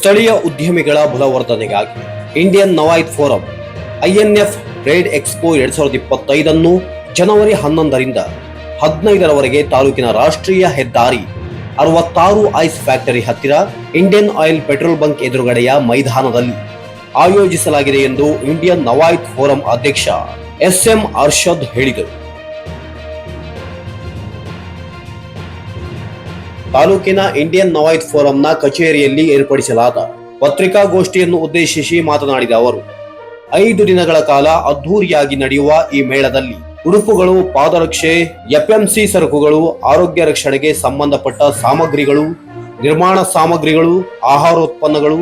ಸ್ಥಳೀಯ ಉದ್ಯಮಿಗಳ ಬಲವರ್ಧನೆಗಾಗಿ Indian Nawayath forum, INF trade expo ಎರಡ್ ಸಾವಿರದ ಇಪ್ಪತ್ತೈದನ್ನು ಜನವರಿ ಹನ್ನೊಂದರಿಂದ ಹದಿನೈದರವರೆಗೆ ತಾಲೂಕಿನ ರಾಷ್ಟ್ರೀಯ ಹೆದ್ದಾರಿ ಅರವತ್ತಾರು ಐಸ್ ಫ್ಯಾಕ್ಟರಿ ಹತ್ತಿರ ಇಂಡಿಯನ್ ಆಯಿಲ್ ಪೆಟ್ರೋಲ್ ಬಂಕ್ ಎದುರುಗಡೆಯ ಮೈದಾನದಲ್ಲಿ ಆಯೋಜಿಸಲಾಗಿದೆ ಎಂದು ಇಂಡಿಯನ್ ನವಾಯಿತ್ ಫೋರಂ ಅಧ್ಯಕ್ಷ ಎಸ್ಎಂ ಅರ್ಷದ್ ಹೇಳಿದರು. ತಾಲೂಕಿನ ಇಂಡಿಯನ್ ನವಾಯತ್ ಫೋರಂನ ಕಚೇರಿಯಲ್ಲಿ ಏರ್ಪಡಿಸಲಾದ ಪತ್ರಿಕಾಗೋಷ್ಠಿಯನ್ನು ಉದ್ದೇಶಿಸಿ ಮಾತನಾಡಿದ ಅವರು, ಐದು ದಿನಗಳ ಕಾಲ ಅದ್ಧೂರಿಯಾಗಿ ನಡೆಯುವ ಈ ಮೇಳದಲ್ಲಿ ಉಡುಪುಗಳು, ಪಾದರಕ್ಷೆ, ಎಫ್ಎಂಸಿ ಸರಕುಗಳು, ಆರೋಗ್ಯ ರಕ್ಷಣೆಗೆ ಸಂಬಂಧಪಟ್ಟ ಸಾಮಗ್ರಿಗಳು, ನಿರ್ಮಾಣ ಸಾಮಗ್ರಿಗಳು, ಆಹಾರೋತ್ಪನ್ನಗಳು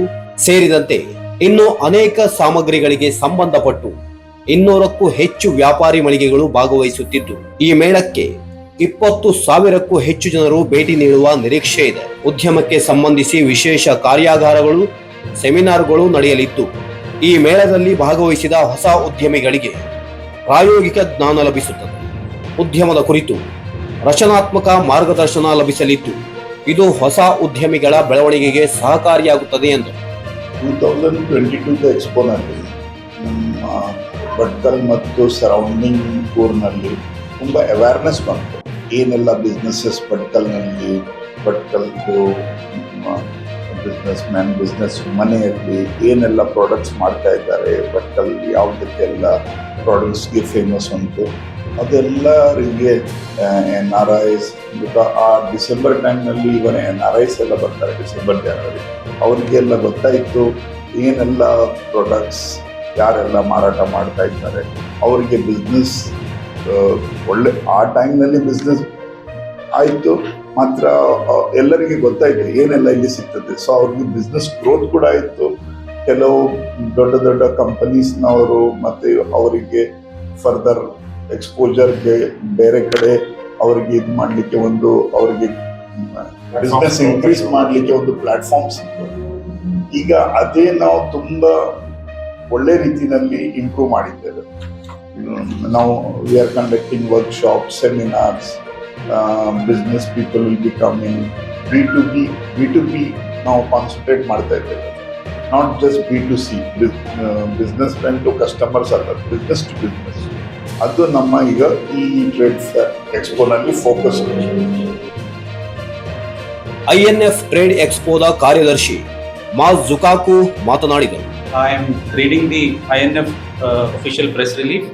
ಸೇರಿದಂತೆ ಇನ್ನು ಅನೇಕ ಸಾಮಗ್ರಿಗಳಿಗೆ ಸಂಬಂಧಪಟ್ಟು ಇನ್ನೂರಕ್ಕೂ ಹೆಚ್ಚು ವ್ಯಾಪಾರಿ ಮಳಿಗೆಗಳು ಭಾಗವಹಿಸುತ್ತಿದ್ದು, ಈ ಮೇಳಕ್ಕೆ ಇಪ್ಪತ್ತು ಸಾವಿರಕ್ಕೂ ಹೆಚ್ಚು ಜನರು ಭೇಟಿ ನೀಡುವ ನಿರೀಕ್ಷೆ ಇದೆ. ಉದ್ಯಮಕ್ಕೆ ಸಂಬಂಧಿಸಿ ವಿಶೇಷ ಕಾರ್ಯಾಗಾರಗಳು, ಸೆಮಿನಾರ್ಗಳು ನಡೆಯಲಿದ್ದು, ಈ ಮೇಳದಲ್ಲಿ ಭಾಗವಹಿಸಿದ ಹೊಸ ಉದ್ಯಮಿಗಳಿಗೆ ಪ್ರಾಯೋಗಿಕ ಜ್ಞಾನ ಲಭಿಸುತ್ತದೆ. ಉದ್ಯಮದ ಕುರಿತು ರಚನಾತ್ಮಕ ಮಾರ್ಗದರ್ಶನ ಲಭಿಸಲಿದ್ದು, ಇದು ಹೊಸ ಉದ್ಯಮಿಗಳ ಬೆಳವಣಿಗೆಗೆ ಸಹಕಾರಿಯಾಗುತ್ತದೆ ಎಂದರು. ಟೂ ತೌಸಂಡ್ ಟ್ವೆಂಟಿ ಎಕ್ಸ್ಪೋನಲ್ಲಿ ನಮ್ಮ ಭಟ್ಕಲ್ ಮತ್ತು ಸರೌಂಡಿಂಗ್ ಊರಿನಲ್ಲಿ ತುಂಬ ಅವೇರ್ನೆಸ್ ಬಂತು. ಏನೆಲ್ಲ ಬಿಸ್ನೆಸ್ಸಸ್ ಪಟ್ಕಲ್ನಲ್ಲಿ, ಪಟ್ಕಲ್ದು ಬಿಸ್ನೆಸ್ ಮ್ಯಾನ್ ಬಿಸ್ನೆಸ್ ಮನೆಯಲ್ಲಿ ಏನೆಲ್ಲ ಪ್ರಾಡಕ್ಟ್ಸ್ ಮಾಡ್ತಾ ಇದ್ದಾರೆ, ಪಟ್ಕಲ್ ಯಾವುದಕ್ಕೆಲ್ಲ ಪ್ರಾಡಕ್ಟ್ಸ್ಗೆ ಫೇಮಸ್ ಉಂಟು ಅದೆಲ್ಲರಿಗೆ ಎನ್ ಆರ್ ಐಸ್ ಆ ಡಿಸೆಂಬರ್ ಟೈಮ್ನಲ್ಲಿ ಇವನ್ ಎನ್ ಆರ್ ಐಸ್ ಎಲ್ಲ ಬರ್ತಾರೆ ಡಿಸೆಂಬರ್ ಜನವರಿ ಅವರಿಗೆಲ್ಲ ಗೊತ್ತಾಯಿತು ಏನೆಲ್ಲ ಪ್ರಾಡಕ್ಟ್ಸ್ ಯಾರೆಲ್ಲ ಮಾರಾಟ ಮಾಡ್ತಾ ಇದ್ದಾರೆ, ಅವರಿಗೆ ಬಿಸ್ನೆಸ್ ಒಳ್ಳೆ, ಆ ಟೈಮ್ನಲ್ಲಿ ಬಿಸ್ನೆಸ್ ಆಯಿತು. ಮಾತ್ರ ಎಲ್ಲರಿಗೆ ಗೊತ್ತಾಯಿತು ಏನೆಲ್ಲ ಇಲ್ಲಿ ಸಿಗ್ತದೆ. ಸೊ ಅವ್ರಿಗೆ ಬಿಸ್ನೆಸ್ ಗ್ರೋತ್ ಕೂಡ ಆಯಿತು. ಕೆಲವು ದೊಡ್ಡ ದೊಡ್ಡ ಕಂಪನೀಸ್ನವರು ಮತ್ತು ಅವರಿಗೆ ಫರ್ದರ್ ಎಕ್ಸ್ಪೋಜರ್ಗೆ ಬೇರೆ ಕಡೆ ಅವರಿಗೆ ಇದು ಮಾಡಲಿಕ್ಕೆ ಒಂದು, ಅವರಿಗೆ ಬಿಸ್ನೆಸ್ ಇನ್ಕ್ರೀಸ್ ಮಾಡಲಿಕ್ಕೆ ಒಂದು ಪ್ಲಾಟ್ಫಾರ್ಮ್ ಸಿಕ್ತು ಈಗ ಅದೇ ನಾವು ತುಂಬ ಒಳ್ಳೆ ರೀತಿಯಲ್ಲಿ ಇಂಪ್ರೂವ್ ಮಾಡಿದ್ದೇವೆ. ಹ್ಮ್, ನಾವು we are conducting workshop seminars business people will be coming B to B B to B ನಾವು ಕಾನ್ಸಂಟ್ರೇಟ್ ಮಾಡ್ತಾ ಇದ್ದೇವೆ. Not just B to C business men to customers ಅಲ್ಲ ಬಿಸ್ನೆಸ್ ಟು ಬಿಸ್ನೆಸ್ ಅದು ನಮ್ಮ ಈಗ ಈ ಟ್ರೇಡ್ ಎಕ್ಸ್ಪೋನಲ್ಲಿ ಫೋಕಸ್ ಐಎನ್ಎಫ್ ಟ್ರೇಡ್ ಎಕ್ಸ್ಪೋದ ಕಾರ್ಯದರ್ಶಿ ಮಾಸ್ ಜುಕಾಕು ಮಾತನಾಡಿದರು. I am reading the INF uh, official press release.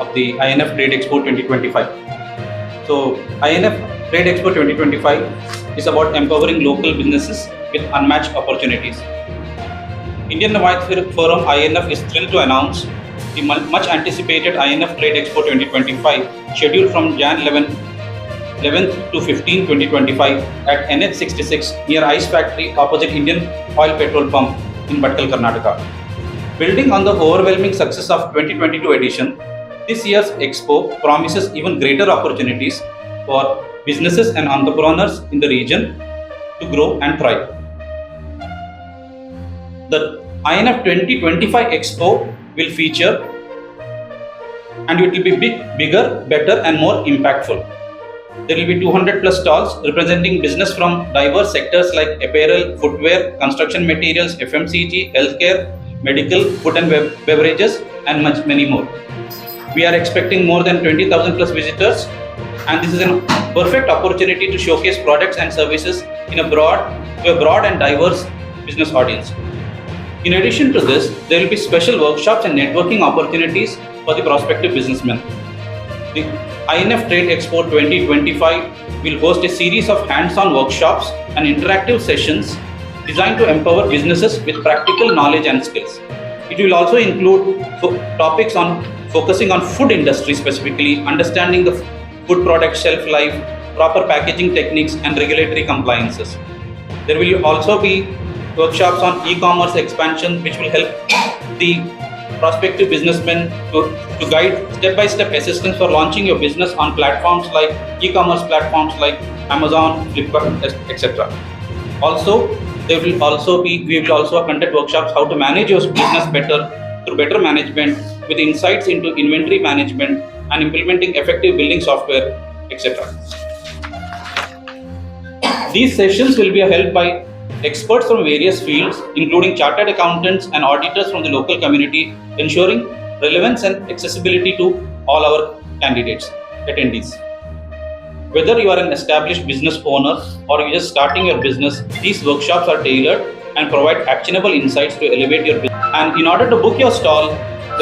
Of the INF Trade Expo 2025. So, INF Trade Expo 2025 is about empowering local businesses with unmatched opportunities. Indian Navayat Forum INF is thrilled to announce the much anticipated INF Trade Expo 2025 scheduled from Jan 11 11th to 15 2025 at NH66 near Ice Factory opposite Indian Oil Petrol Pump in Bhatkal, Karnataka. Building on the overwhelming success of 2022 edition, this year's expo promises even greater opportunities for businesses and entrepreneurs in the region to grow and thrive. The INF 2025 expo will feature and it will be big, bigger, better, and more impactful. There will be 200 plus stalls representing business from diverse sectors like apparel, footwear, construction materials, FMCG, healthcare, medical, food and beverages, and much many more. We are expecting more than 20,000 plus visitors, and this is a perfect opportunity to showcase products and services in a broad, to a broad and diverse business audience. In addition to this, there will be special workshops and networking opportunities for the prospective businessmen. The INF Trade Expo 2025 will host a series of hands on workshops and interactive sessions designed to empower businesses with practical knowledge and skills. It will also include topics on focusing on food industry specifically, understanding the food product shelf life, proper packaging techniques, and regulatory compliances. There will also be workshops on e-commerce expansion, which will help the prospective businessmen to, to guide step-by-step assistance for launching your business on platforms like e-commerce platforms like Amazon, Flipkart, etc. Also, there will also be we will also conduct workshops how to manage your business better through better management with insights into inventory management and implementing effective billing software, etc. These sessions will be held by experts from various fields, including chartered accountants and auditors from the local community, ensuring relevance and accessibility to all our candidates, attendees. Whether you are an established business owner or you're just starting your business, these workshops are tailored and provide actionable insights to elevate your business. And in order to book your stall,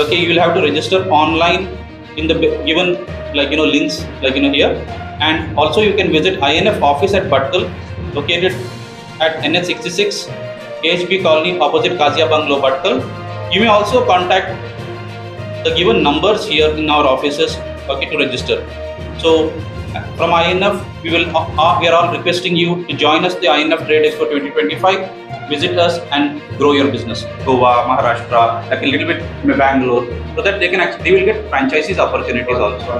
okay, you will have to register online in the given like you know links like you know here, and also you can visit INF office at Bhatkal, located at NH66, KHP Colony opposite Kazia Bungalow, Bhatkal. You may also contact the given numbers here in our offices okay, to register. So from INF, we will uh, we are all requesting you to join us the INF Trade Expo 2025. Visit us and grow your business. Goa, Maharashtra, like a little bit Bangalore, so that they can actually they will get franchises opportunities also.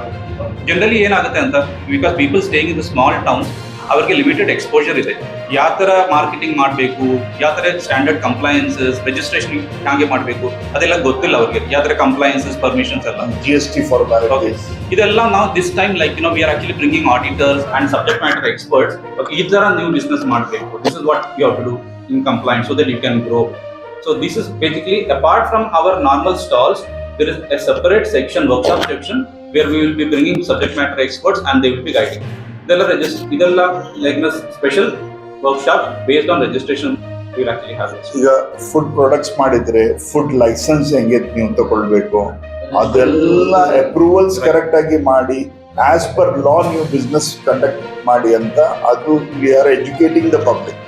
Generally ಏನಾಗುತ್ತೆ ಅಂತ because people staying in the small towns ಅವ್ರಿಗೆ limited exposure ಇದೆ. ಯಾವ ಥರ marketing ಮಾಡಬೇಕು ಯಾವ ಥರ standard compliances registration ಹಾಗೆ ಮಾಡಬೇಕು ಅದೆಲ್ಲ ಗೊತ್ತಿಲ್ಲ ಅವರಿಗೆ. ಯಾವ ಥರ ಕಂಪ್ಲೈನ್ಸಸ್ ಪರ್ಮಿಷನ್ಸ್ ಎಲ್ಲ. ಜಿ ಎಸ್ ಟಿ ಫಾರ್ ಇದೆಲ್ಲ ನಾವು this time like you know we are actually bringing auditors and subject matter experts ಈ ತರ ನೀವು ಬಿಸ್ನೆಸ್ ಮಾಡಬೇಕು. This is what you have to do in compliant so that you can grow so this is basically apart from our normal stalls there is a separate section workshop section where we will be bringing subject matter experts and they will be guiding. ಇದೆಲ್ಲ ರಿಜಿಸ್ಟ್ ಇದೆಲ್ಲ like special workshop based on registration will actually have ಈಗ food products ಮಾಡಿದ್ರೆ food licence ಹೆಂಗೆ ನೀವು ತಗೊಳ್ಬೇಕು. ಅದೆಲ್ಲ approvals correct ಆಗಿ ಮಾಡಿ ಆಸ್ ಪರ್ ಲಾ ನೀವು ಬಿಸ್ನೆಸ್ ಕಂಡಕ್ಟ್ ಮಾಡಿ ಅಂತ ಅದು we are educating the public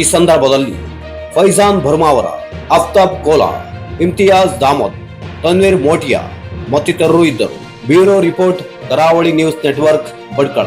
ಈ ಸಂದರ್ಭದಲ್ಲಿ ಫೈಜಾನ್ ಬರ್ಮಾವರ ಅಫ್ತಾಬ್ ಕೋಲಾ ಇಮ್ತಿಯಾಜ್ ದಾಮೋದ್ ತನ್ವೀರ್ ಮೋಟಿಯಾ ಮತ್ತಿತರರು ಇದ್ದರು. Bureau report Karavali news network Bhatkal